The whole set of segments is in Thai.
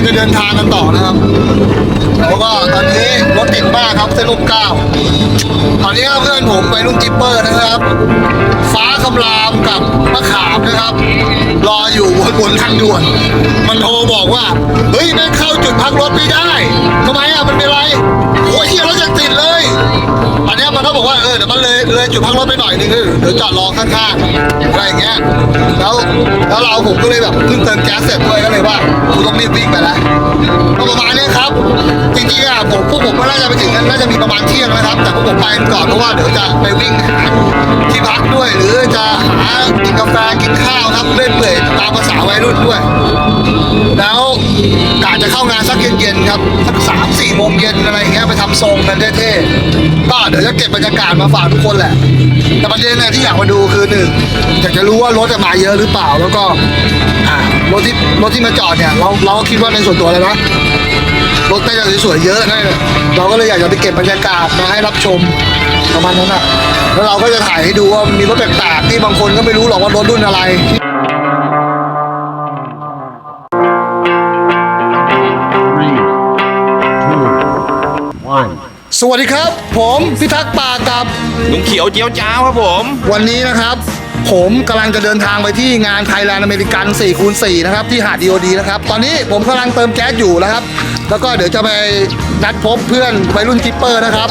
งจะเดินทางกันต่อนะครับ แล้วก็ตอนนี้รถติดมากครับเส้นรูปเก้าตอนนี้เพื่อนผมไปรุ่นจิปเปอร์นะครับ ฟ้าคำรามกับมะขามนะครับ รออยู่บนทางด่วน มันโทรบอกว่า เฮ้ยแม่งเข้าจุดพักรถไม่ได้ทำไมอะมันเป็นไรโอ้ยเฮียรถยังติดเลยอันนี้มันก็บอกว่าเออเดี๋ยวมันเลยเลยจุดพักรถไปหน่อยนึงเดี๋ยวจอดรอข้างๆอะไรอย่างเงี้ยแล้วแล้วเราผมก็เลยแบบเพิ่งเติมแก๊สเสร็จด้วยก็เลยว่ากูต้องรีบวิ่งไปแล้วก็ประมาณนี้ครับจริงๆอะผมพวกผมก็น่าจะไปถึงกันน่าจะมีประมาณเที่ยงนะครับ แต่พวกผมไปก่อนเพราะว่าเดี๋ยวจะไปวิ่งหาที่พักด้วย หรือจะหากินกาแฟกินข้าวครับเล่นเปื่อยตามภาษาวัยรุ่นด้วย แล้ว กะจะเข้างานสักเย็นๆครับสักสามสี่โมงเย็นอะไรอย่างเงี้ยไปทำทรงกันเท่ๆก็เดี๋ยวจะเก็บบรรยากาศมาฝากทุกคนแหละ แต่ประเด็นเนี่ยที่อยากมาดูคือหนึ่งอยากจะรู้ว่ารถจะมาเยอะหรือเปล่าแล้วก็รถที่รถที่มาจอดเนี่ยเราเราก็คิดว่าในส่วนตัวเลยนะรถน่าจะสวยๆเยอะนะเราก็เลยอยากจะไปเก็บบรรยากาศมาให้รับชมประมาณนั้นอะแล้วเราก็จะถ่ายให้ดูว่ามีรถแปลกๆที่บางคนก็ไม่รู้หรอกว่ารถรุ่นอะไร สวัสดีครับ ผมพิทักษ์ป่ากับ ลุงเขียวเจียวจ้าวครับผม วันนี้นะครับ ผมกำลังจะเดินทางไปที่งาน Thailand American 4คูณ4นะครับ ที่หาดดีโอดีนะครับ ตอนนี้ผมกำลังเติมแก๊สอยู่นะครับ แล้วก็เดี๋ยวจะไปนัดพบเพื่อนวัยรุ่นจิปเปอร์นะครับ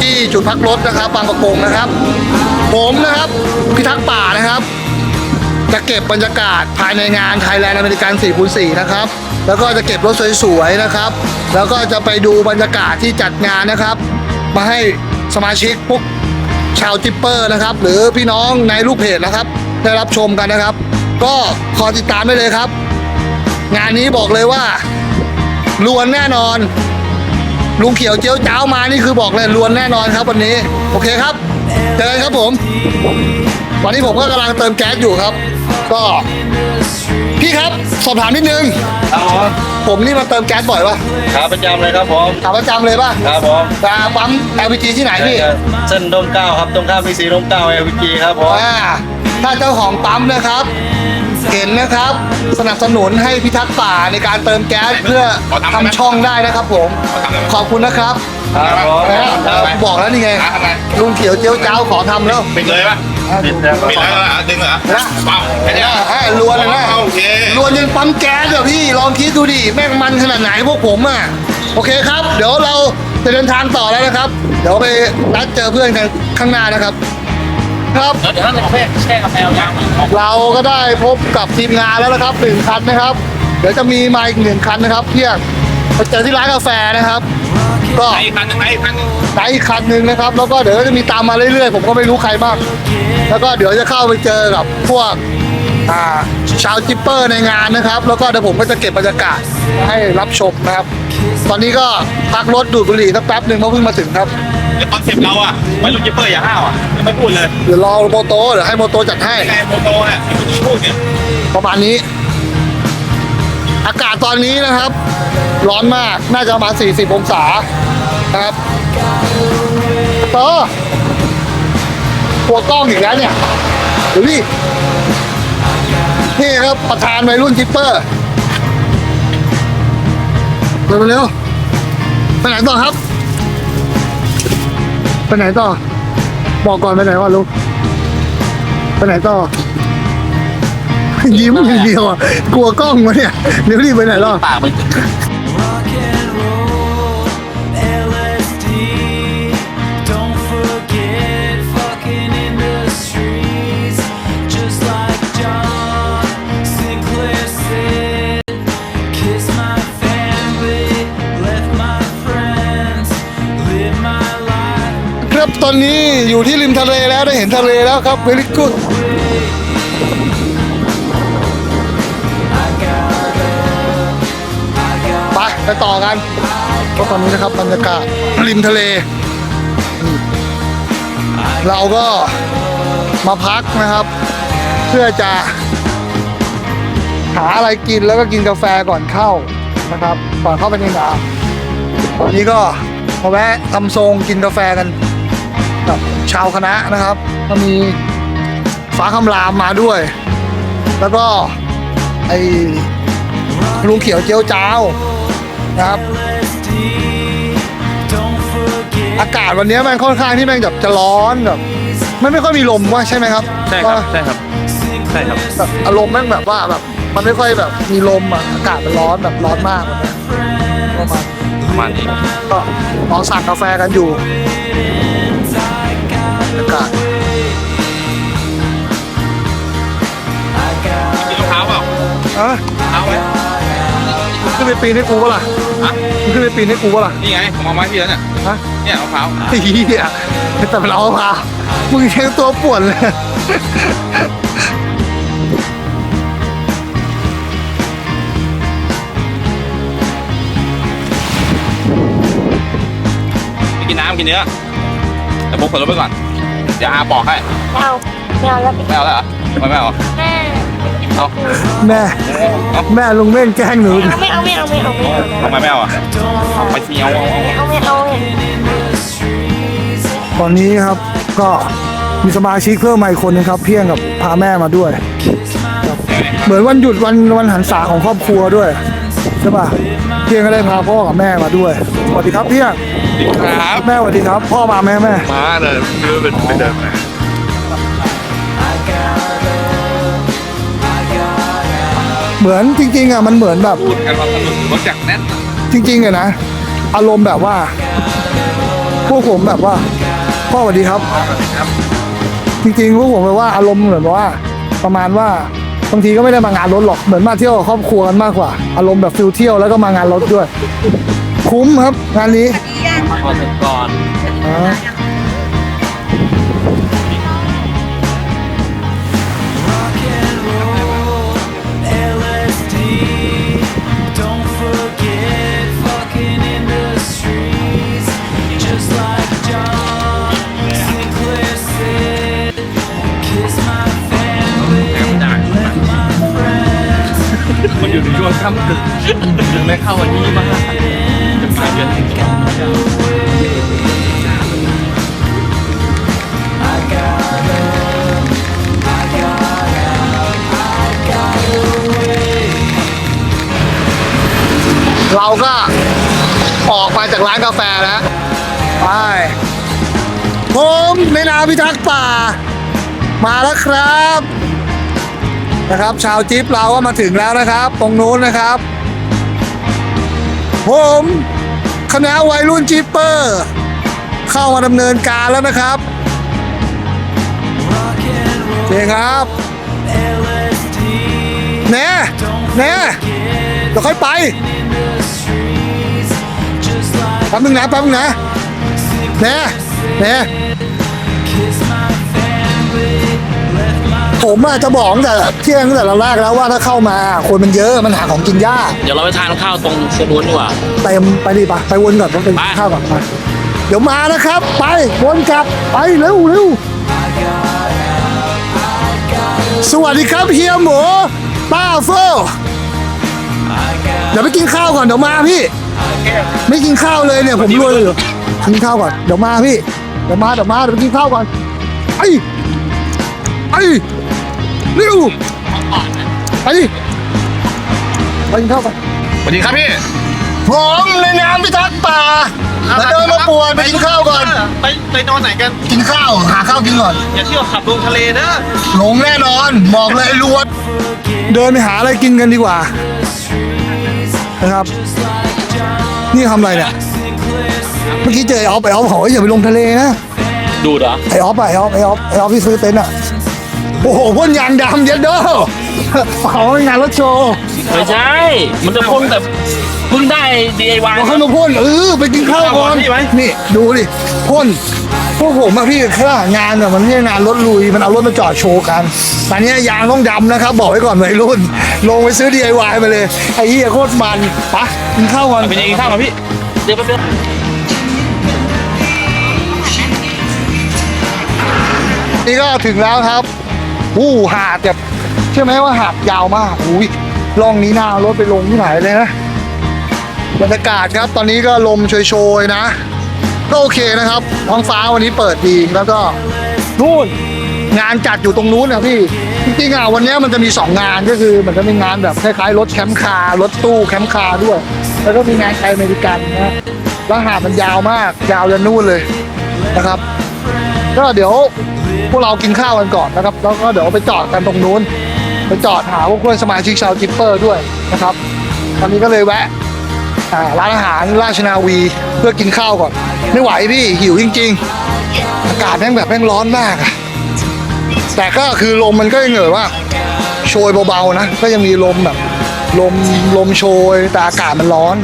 ที่จุดพักรถนะครับบางประกงนะครับ ผมนะครับพิทักษ์ป่านะครับ จะเก็บบรรยากาศภายในงาน Thailand American 4คูณ4นะครับ แล้วก็จะเก็บรถสวยๆนะครับ แล้วก็จะไปดูบรรยากาศที่จัดงานนะครับ มาให้สมาชิกพวกชาวจิปเปอร์นะครับ หรือพี่น้องในลูกเพจนะครับ ได้รับชมกันนะครับ ก็ขอติดตามได้เลยครับ งานนี้บอกเลยว่าลวนแน่นอน ลุงเขียวเจียวจ้าวมานี่คือบอกเลยลวนแน่นอนครับวันนี้ โอเคครับเจอกันครับผมตอนนี้ผมก็กำลังเติมแก๊สอยู่ครับ ก็ ครับ สอบถามนิดนึง ครับผมผมนี่มาเติมแก๊สบ่อยปะขาประจำเลยครับผม ถามประจำเลยปะครับผมแต่ปั๊ม LPG ที่ไหนพี่เส้นดมเก้าครับ ตรงข้ามพีซีดมเก้าเอลพีครับผม อ่าถ้าเจ้าของปั๊มนะครับ เห็นนะครับ สนับสนุนให้พิทักษ์ป่าในการเติมแก๊สเพื่อทำช่องได้นะครับผม ขอบคุณนะครับครับผม นะเออบอกแล้วนี่ไงลุงเขียวเจียวเจ้าขอทำแล้ว ปิดเลยป่ะ ปิดแล้วปิดแล้วอะดึงเหรอปั๊มแค่นี้ให้ลวนเลยนะโอเคลวนยังปั๊มแก๊สเหรอพี่ลองคิดดูดิแม่งมันขนาดไหนพวกผมอะโอเคครับ เดี๋ยวเราจะเดินทางต่อแล้วนะครับ เดี๋ยวไปนัดเจอเพื่อนกันข้างหน้านะครับ ครับเดี๋ยวท่านจะแช่กาแฟยางเราก็ได้พบกับทีมงานแล้วนะครับหนึ่งคันนะครับ เดี๋ยวจะมีมาอีกหนึ่งคันนะครับเที่ยงไปเจอที่ร้านกาแฟนะครับ ก็ไหนอีกคันหนึงไหนอีกคันหนึงไหนอีกคันหนึ่งนะครับ แล้วก็เดี๋ยวจะมีตามมาเรื่อยๆ ผมก็ไม่รู้ใครบ้าง แล้วก็เดี๋ยวจะเข้าไปเจอกับพวกอ่าชาวจิปเปอร์ในงานนะครับ แล้วก็เดี๋ยวผมก็จะเก็บบรรยากาศให้รับชมนะครับ ตอนนี้ก็พักรถดูดบุหรี่สักแป๊บหนึ่งเพราะเพิ่งมาถึงครับเดี๋ยวคอนเซ็ปต์เราอะไว้ลูกจิปเปอร์อย่าห้าวอะยังไม่พูดเลย เดี๋ยวรอโมโตเดี๋ยวให้โมโตจัดให้ไงโมโตเนี่ยที่พูดเนี่ยประมาณนี้ อากาศตอนนี้นะครับ ร้อนมากน่าจะประมาณ 40 องศานะครับต่อตัวกล้องอีกแล้วเนี่ยดูดินี่ครับประธานวัยรุ่นจิปเปอร์เดินมาเร็วไปไหนต่อครับไปไหนต่อ บอกก่อนไปไหนก่อนลูกไปไหนต่อ ยิ้มอย่างเดียวอะกลัวกล้องวะเนี่ยเดี๋ยวรีบไปไหนล่ะปากมัน Rock and roll, LSD. Don't forget fucking in the streets, just like John Sinclair said. Kiss my family, left my friends, live my life. ครับตอนนี้อยู่ที่ริมทะเลแล้วได้เห็นทะเลแล้วครับเวลิกุดไต่อกันก็ตอนนี้นะครับบรรยากาศริมทะเล เราก็มาพักนะครับ เพื่อจะหาอะไรกินแล้วก็กินกาแฟก่อนเข้านะครับ ก่อนเข้าไปในงานตอนนี้ก็มาแวะทำทรงกินกาแฟกันกับชาวคณะนะครับก็มีฟ้าคำรามมาด้วย แล้วก็ไอลุงเขียวเจียวจ้าว นะครับ Don't forget อากาศวันนี้มันค่อนข้างที่แม่งแบบจะร้อนแบบมันไม่ค่อยมีลมว่าใช่ไหมครับใช่ครับ ว่าใช่ครับ ใช่ครับ แบบอารมณ์แม่งแบบว่าแบบมันไม่ค่อยแบบมีลมอะอากาศมันร้อนแบบร้อนมากแบบประมาณประมาณนี้ ก็ลองสั่งกาแฟกันอยู่อากาศ กินมะพร้าวเปล่าอะเอาไหมมึงขึ้นไปปีนให้กูปะล่ะฮะ มึงขึ้นไปปีนให้กูปะล่ะนี่ไงผมเอาไม้พี่แล้วเนี่ยฮะเนี่ยมะพร้าวไอ้เหี้ยแต่มันเอาพามึงยังตัวปวดเลยไปกินน้ำกินเนื้อแต่พกผลรถไปก่อนเดี๋ยวอาบอกให้ไม่เอาไม่เอาแล้วไม่เอาแล้วเหรอไม่ไม่เอาเหรอแม่ เอาแม่เอาแม่ลุงเม่นแกล้งหนูไม่เอาไม่เอาไม่เอาไม่เอาทำไมไม่เอาอะเอาไปสิเอาเอาเอาไม่เอาไม่เอาตอนนี้ครับก็มีสมาชิกเพิ่มมาอีกคนนึงครับ เพียงกับพาแม่มาด้วยเหมือนวันหยุดวันวันหันษาของครอบครัวด้วยใช่ป่ะเพียงก็ได้พาพ่อกับแม่มาด้วยสวัสดีครับเพียงครับแม่สวัสดีครับ พ่อมาแม่แม่มาเลยคือเป็นไปเดิม เหมือนจริง ๆอะมันเหมือนแบบ พูดกันว่าสนุกรถจักรแน่นจริงๆอะนะ อารมณ์แบบว่า พวกผมแบบว่า พ่อสวัสดีครับจริงๆพวกผมแบบว่าอารมณ์เหมือนว่า ประมาณว่าบางทีก็ไม่ได้มางานรถหรอกเหมือนมาเที่ยวกับครอบครัวกันมากกว่า อารมณ์แบบฟิลเที่ยวแล้วก็มางานรถด้วย คุ้มครับ งานนี้พอเสร็จก่อนอ่า ค่ำกึ่งยังไม่เข้าวันนี้มากจะมาเดือนหนึ่งเราก็ออกมาจากร้านกาแฟแล้วไปผมในนามพิทักษ์ป่า มาแล้วครับ นะครับ ชาวจิ๊บเราก็มาถึงแล้วนะครับ ตรงนู้นนะครับ ผมคณะวัยรุ่นจิ๊ปเปอร์ เข้ามาดำเนินการแล้วนะครับโอเครับแน่แน่เดี๋ยวค่อยไปแป๊บนึงนะแป๊บนึงนะแน่แน่ ผมอาจจะบอกตั้งแต่เที่ยงตั้งแต่เราแรกแล้วว่าถ้าเข้ามาคนมันเยอะมันหาของกินยากเดี๋ยวเราไปทานข้าวตรงเซนูนดีกว่า เต็มไปดิปะไปวนก่อนไปไป ข้าวก่อนไปเดี๋ยวมานะครับ ไปวนกลับไปเร็วเร็วสวัสดีครับเฮียหมูป้าโฟเดี๋ยวไปกินข้าวก่อนเดี๋ยวมาพี่ ไม่กินข้าวเลยเนี่ยผมรวยเลยกินข้าวก่อนเดี๋ยวมาพี่เดี๋ยวมาเดี๋ยวมาเดี๋ยวไปกินข้าวก่อนไอ้ไอ้ เร็วไปดิไปกินข้าวก่อนสวัสดีครับพี่ ผมในนามพิทักษ์ป่าแล้วเดินมาปวดไปกินข้าวก่อน ไปไปนอนไหนกัน กินข้าว หาข้าวกินก่อน อย่าเที่ยวขับลงทะเลนะหลงแน่นอน บอกเลยรวด เดินไปหาอะไรกินกันดีกว่า นะครับ นี่ทำอะไรเนี่ย เมื่อกี้เจอไอ้ออฟไอ้ออฟเขาว่าอย่าไปลงทะเลนะ ดูดเหรอ ไอ้ออฟอะไอ้ออฟไอ้ออฟไอ้ออฟที่ซื้อเต็นท์อะ โอ้โหพ่นยางดำเย็ดเด้อเขางานรถโชว์ไม่ใช่ มันจะพ่นแบบเพิ่งได้ DIY บอกให้มาพ่นเออไปกินข้าวก่อนพี่ไหม นี่ดูดิพ่นพวกผมอะพี่แค่งานอะมันไม่ใช่งานรถลุยมันเอารถมาจอดโชว์กันตอนนี้ยางต้องดำนะครับ บอกไว้ก่อนวัยรุ่น ลงไปซื้อ DIY มาเลยไอ้เหี้ยโคตรมันไปะกินข้าวก่อน เป็นยังไงข้าวมาพี่ เดี๋ยวแป๊บเดียวนี่ก็ถึงแล้วครับ อู้หาดแบบใช่ไหมว่าหาดยาวมากอุ้ยล่องนี้น่ารถไปลงที่ไหนเลยนะบรรยากาศครับตอนนี้ก็ลมโชยๆนะ ก็โอเคนะครับท้องฟ้าวันนี้เปิดดีแล้วก็นู่นงานจัดอยู่ตรงนู้นนะพี่ที่ริงๆอะวันนี้มันจะมีสองงานก็คือมันจะมีงานแบบคล้ายๆรถแคมป์คาร์รถตู้แคมป์คาร์ด้วย แล้วก็มีงานไทยอเมริกันนะแล้วหาดมันยาวมากยาวจนนู่นเลยนะครับ ก็เดี๋ยว พวกเรากินข้าวกันก่อนนะครับ แล้วก็เดี๋ยวไปจอดกันตรงนู้น ไปจอดหาพวกเพื่อนสมาชิกชาวจิปเปอร์ด้วยนะครับ ตอนนี้ก็เลยแวะร้านอาหารราชนาวีเพื่อกินข้าวก่อน ไม่ไหวพี่หิวจริง ๆ อากาศแม่งแบบแม่งร้อนมากอะแต่ก็คือลมมันก็ยังเหนื่อยว่า โชยเบาๆนะ ก็ยังมีลมแบบ ลมลมโชยแต่อากาศมันร้อน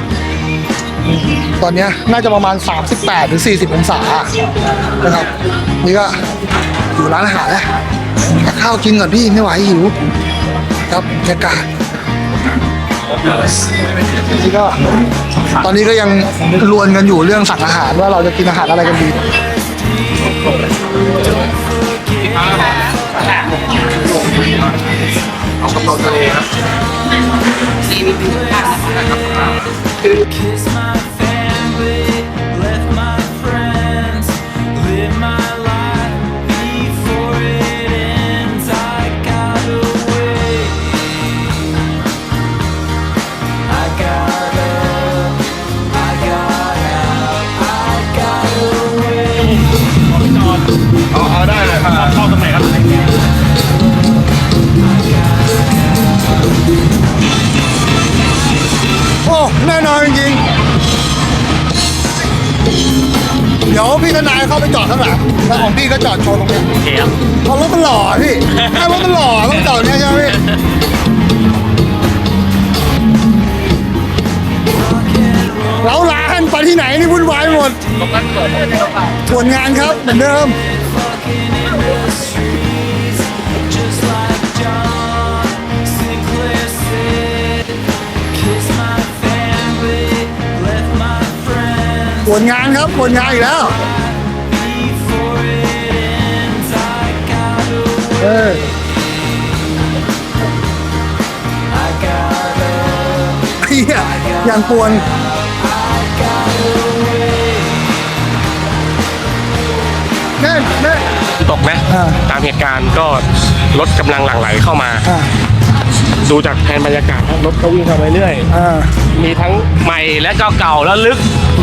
ตอนนี้น่าจะประมาณ 38-40 องศานะครับนี่ก็ อยู่ร้านอาหารแล้วหาข้าวกินก่อนพี่ไม่ไหวหิว ครับบรรยากาศนี่ก็ ตอนนี้ก็ยังรวนกันอยู่เรื่องสั่งอาหารว่าเราจะกินอาหารอะไรกันดีเอากระเป๋าทะเลครับ เอาเอาได้เลยครับเข้าตรงไหนครับโอ้แน่นอนจริงๆเดี๋ยวพี่ทนายเข้าไปจอดข้างหลังแล้วของพี่ก็จอดโชว์ตรงนี้โอเคครับเพราะรถมันหล่อพี่ถ้ารถมันหล่อต้องจอดเนี้ยใช่ไหมพี่ ไปที่ไหนนี่วุ่นวายหมดทวนงานครับเหมือนเดิม ผลงานครับผลงานอีกแล้ว เอออย่างปวน น่นแน่นตกนะ อ่า ตามเหตุการณ์ก็รถกำลังหลั่งไหลเข้ามา อ่าดูจากแผนบรรยากาศครับรถก็วิ่งเข้าไปเรื่อย อ่ามีทั้งใหม่และเก่าเก่าๆแล้วลึก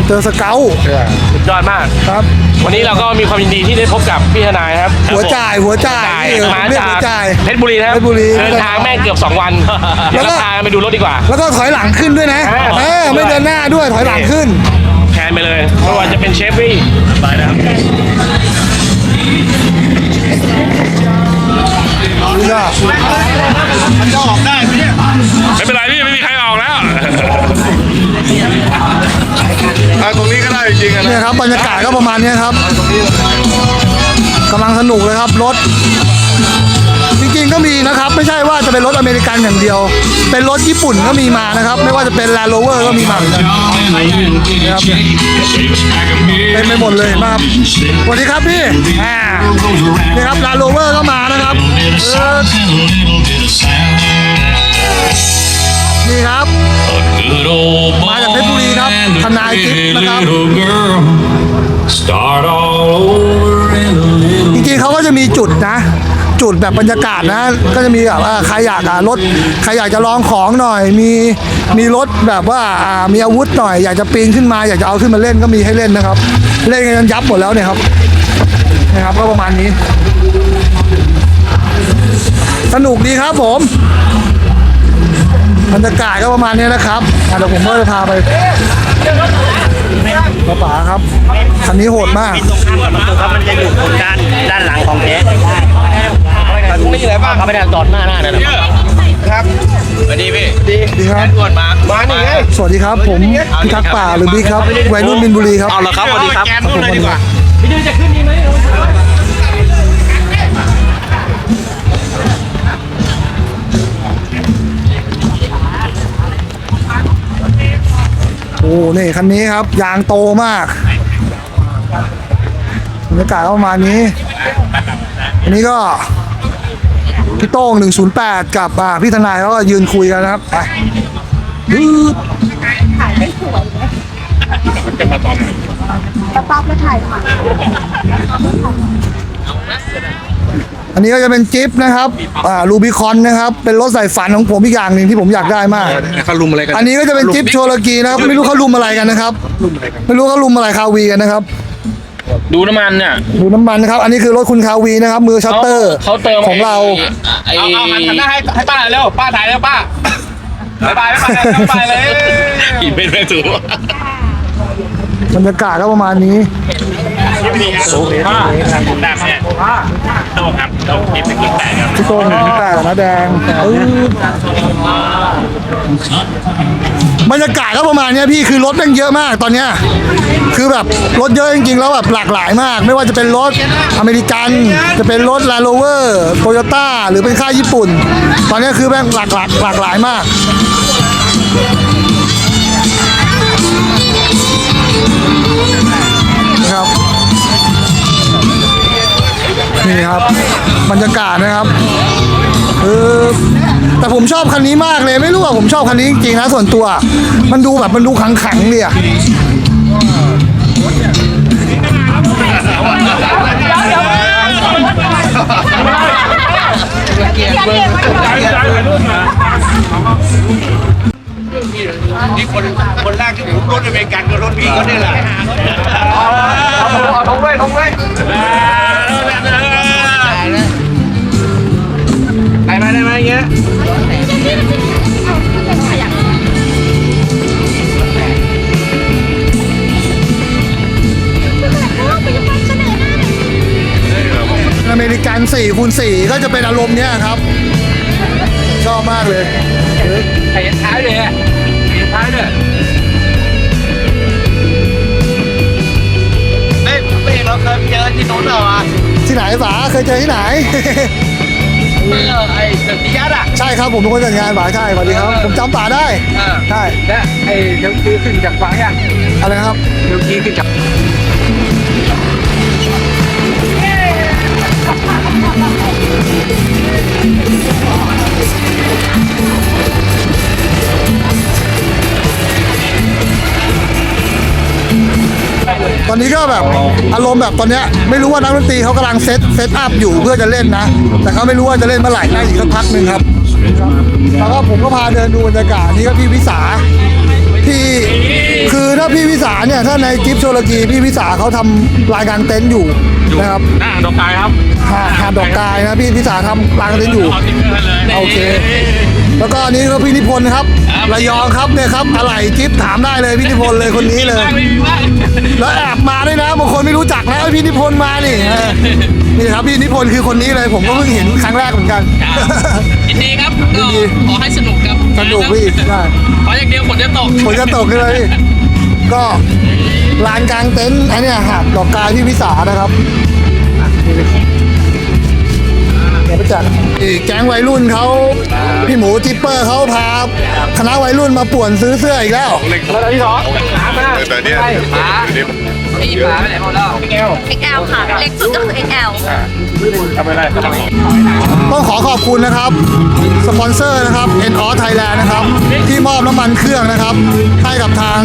เจอสเกลสุดยอดมาก ครับ วันนี้เราก็มีความยินดีที่ได้พบกับพี่ทนายครับหัวจ่ายหัวจ่ายจ่ายนี่มาเรียกจากหัวจ่าย เพชรบุรีนะครับเพชรบุรี เดินทางแม่งเกือบ 2 วันแล้แล้ววก็ก็พาไปดูรถดีกว่า แล้วก็ถอยหลังขึ้นด้วยนะอ่า เออไม่เดินหน้าด้วยถอยหลังขึ้นแพนไปเลยไม่ว่าจะเป็นเชฟรี่ มันจะออกได้ไหมเนี่ยไม่เป็นไรพี่ไม่มีใครออกแล้วอ่าตรงนี้ก็ได้จริงๆอะเนี่ยนะครับบรรยากาศก็ประมาณเนี้ยครับกำลังสนุกเลยครับรถ จริงๆก็มีนะครับ ไม่ใช่ว่าจะเป็นรถอเมริกันอย่างเดียว เป็นรถญี่ปุ่นก็มีมานะครับ ไม่ว่าจะเป็น Land Rover ก็มีมาเหมือนกันนะครับเต็มไปหมดเลยนไหมครับสวัสดีครับพี่อ่านี่ครับ Land Rover ก็มานะครับนี่ครับมาจากเพชรบุรีครับทนายจิ๊บนะครับ จุดแบบบรรยากาศนะ ก็จะมีแบบว่าใครอยากอะรถใครอยากจะลองของหน่อย มีมีรถแบบว่าอ่ามีอาวุธหน่อย อยากจะปีนขึ้นมาอยากจะเอาขึ้นมาเล่นก็มีให้เล่นนะครับ เล่นกันยับหมดแล้วเนี่ยครับนะครับก็ประมาณนี้ สนุกดีครับผมบรรยากาศก็ประมาณนี้นะครับอะเดี๋ยวผมก็จะพาไปป้าป๋าครับคันนี้โหดมากตรงข้ามกับประตูครับมันจะอยู่ตรงด้านด้านหลัง ไรบ้างเขาไม่ได้จอดหน้าหน้าเลยนะครับสวัสดีพี่ดีครับ ตรวจมามานี่ไงสวัสดีครับ ผมพิทักษ์ป่าหรือบิ๊กครับวัยรุ่นบินบุรีครับเอาละครับสวัสดีครับครับผมวันนี้โอ้นี่คันนี้ครับ ยางโตมากบรรยากาศก็ประมาณนี้ อันนี้ก็ พี่โต้ง108 กับอ่าพี่ทนายเขาก็ยืนคุยกันนะครับไปยืดแล้วป๊อปแล้วถ่ายมาอันนี้ก็จะเป็นจิ๊บนะครับอ่ารูบิคอนนะครับ เป็นรถใส่ฝันของผมอีกอย่างหนึ่งที่ผมอยากได้มาก เขาลุมอะไรกันอันนี้ก็จะเป็นจิ๊บโชลกีนะครับ ไม่รู้เขาลุมอะไรกันนะครับ ไม่รู้เขาลุมอะไรคาวีกันนะครับ ดูน้ำมันเนี่ย ดูน้ำมันนะครับ อันนี้คือรถคุณคาวีนะครับ มือชัตเตอร์เขาเติมของเราไอ้เอาเอาหันหันหน้าให้ให้ป้าหน่อยเร็วป้าถ่ายแล้วป้าบายบายบายบายเลยกินเป็นแม่สูบรรยากาศก็ประมาณนี้แบบเนี่ยโต้ครับโต้กินไปกินแต่ครับพี่โต้งแต่ละแดงเออ บรรยากาศก็ประมาณนี้พี่คือรถแม่งเยอะมากตอนเนี้ยคือแบบรถเยอะจริงๆแล้วแบบหลากหลายมาก ไม่ว่าจะเป็นรถอเมริกัน จะเป็นรถ Land Rover Toyota หรือเป็นค่ายญี่ปุ่น ตอนนี้คือแม่งหลากหลายหลากหลายมากนะครับนี่ครับบรรยากาศนะครับ ออแต่ผมชอบคันนี้มากเลยไม่รู้ว่าผมชอบคันนี้จริงๆนะส่วนตัว มันดูแบบมันดูขังขังๆเลยอะนี่คนคนแรกที่ผมรถอเมริกันก็รถพี่ก็นี่แหละเอาตทงด้วยทงด้วย 4คูณ4ก็จะเป็นอารมณ์เนี้ยครับ ชอบมากเลยใส่ท้ายเลยท้ายเลยไม่ไม่เราเคยเจอที่โน้นเหรอวะที่ไหนสาเคยเจอที่ไหน ไอ้เดอะติยัดอะ ใช่ครับผมเป็นคนจัดงานป๋าใช่สวัสดีครับผมจำป๋าได้ใช่และไอ้เดี๋ยวกี้ขึ้นจากฟังยังอะไรนะครับ เดี๋ยวกี้ขึ้นจาก ตอนนี้ก็แบบอารมณ์แบบตอนเนี้ยไม่รู้ว่านักดนตรีเขากำลังเซตเซตอัพอยู่เพื่อจะเล่นนะ แต่เขาไม่รู้ว่าจะเล่นเมื่อไหร่น่าอีกสักพักหนึ่งครับแล้วก็ผมก็พาเดินดูบรรยากาศนี่ก็พี่วิสาพี่คือถ้าพี่วิสาเนี่ยถ้าในกิฟต์โชลกีพี่วิสาเขาทำรายการเต็นท์อยู่นะครับหน้าดอกกายครับหาหาดดอกกายนะพี่วิสาทำรายการเต็นท์อยู่ เอาทิ้งกันเลยโอเค แล้วก็อันนี้ก็พี่นิพนธ์ครับ ระยองครับเนี่ยครับ อะไรกิฟต์ถามได้เลยพี่นิพนธ์เลยคนนี้เลย แล้วแอบมาด้วยนะบางคนไม่รู้จักนะเอ้ยพี่นิพนธ์มานี่เออนี่ครับพี่นิพนธ์คือคนนี้เลย ผมก็เพิ่งเห็นครั้งแรกเหมือนกันยินดีครับยินดี ขอให้สนุกครับสนุกพี่ได้ ขออย่างเดียวฝนจะตกฝนจะตกเลยพี่ก็ลานกลางเต็นท์อันเนี้ยหาดดอกกายพี่วิสานะครับเดี๋ยวไปจัดอีกแก๊งวัยรุ่นเขาพี่หมูจิปเปอร์เขาพาคณะวัยรุ่นมาป่วนซื้อเสื้ออีกแล้วแล้วที่สอง ถามมาแต่เนี่ยป๋าไอ้ป๋าไปไหนหมดแล้ว XL ค่ะ เล็กสุดก็คือ XL ต้องขอขอบคุณนะครับ สปอนเซอร์นะครับ n o Thailand นะครับ ที่มอบน้ำมันเครื่องนะครับ ให้กับทาง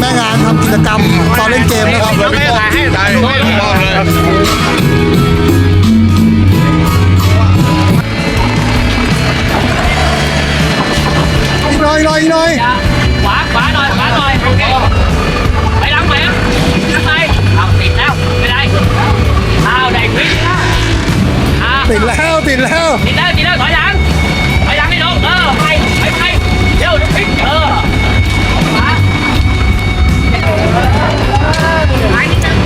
แม่งานทำกิจกรรมตอนเล่นเกมนะครับ ติดแล้วติดแล้วติดแล้วติดแล้วถอยหลังถอยหลังให้น้องเออไปไปไปเดี๋ยวควิกเออขวาไปนิดนึง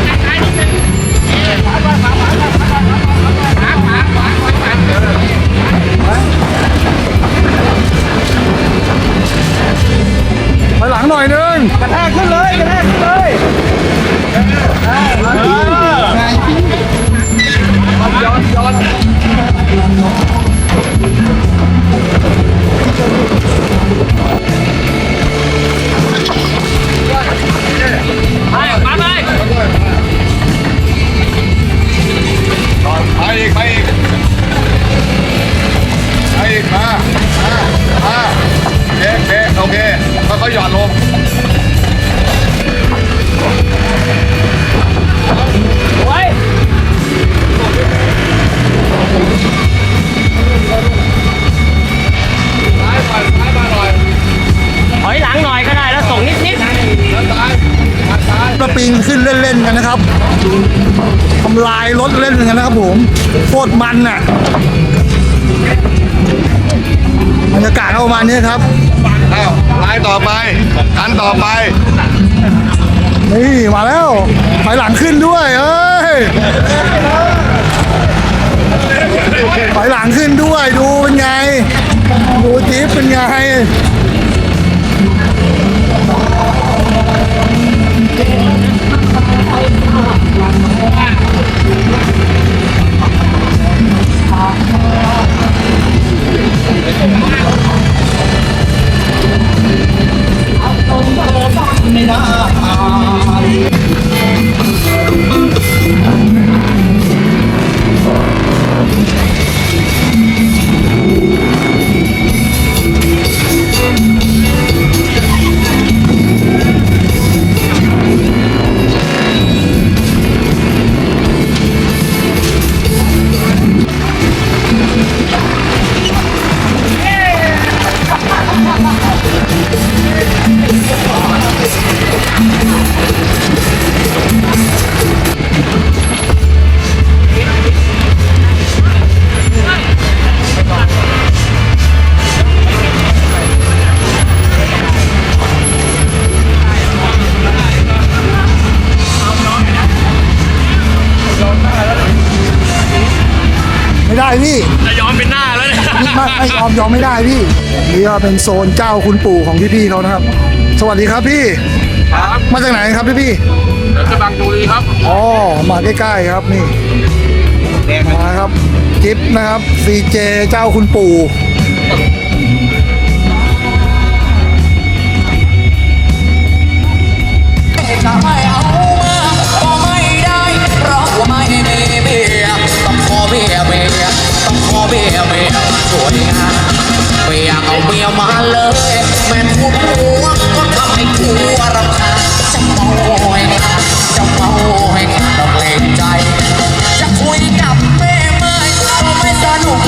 ตรมันน่ะบรรยากาศก็ประมาณนี้ครับอ้าวลายต่อไปคันต่อไป นี่มาแล้วถอยหลังขึ้นด้วยเอ้ยถอยหลังขึ้นด้วยดูเป็นไง ดูจิ๊บเป็นไง ไม่ยอมยอมไม่ได้พี่นี่ก็เป็นโซนเจ้าคุณปู่ของพี่ๆเขานะครับ สวัสดีครับพี่ ครับมาจากไหนครับพี่พี่เดี๋ยวจะบังจุรีครับๆอ๋อมาใกล้ๆครับนี่มาครับกิฟนะครับซีเจเจ้าคุณปู่จะไม่เอามาก็ไม่ได้เพราะว่าไม่มีเมียต้องขอเมียเมียต้องขอเมียเมียสวยงาม ไม่อยากเอาเมียมาเลย แม่พูดหัวก็ทำให้กลัวรำคาญจะเมาให้จะเมาให้ต้องเล่นใจ จะคุยกับแม่ไม่ก็ไม่สนุก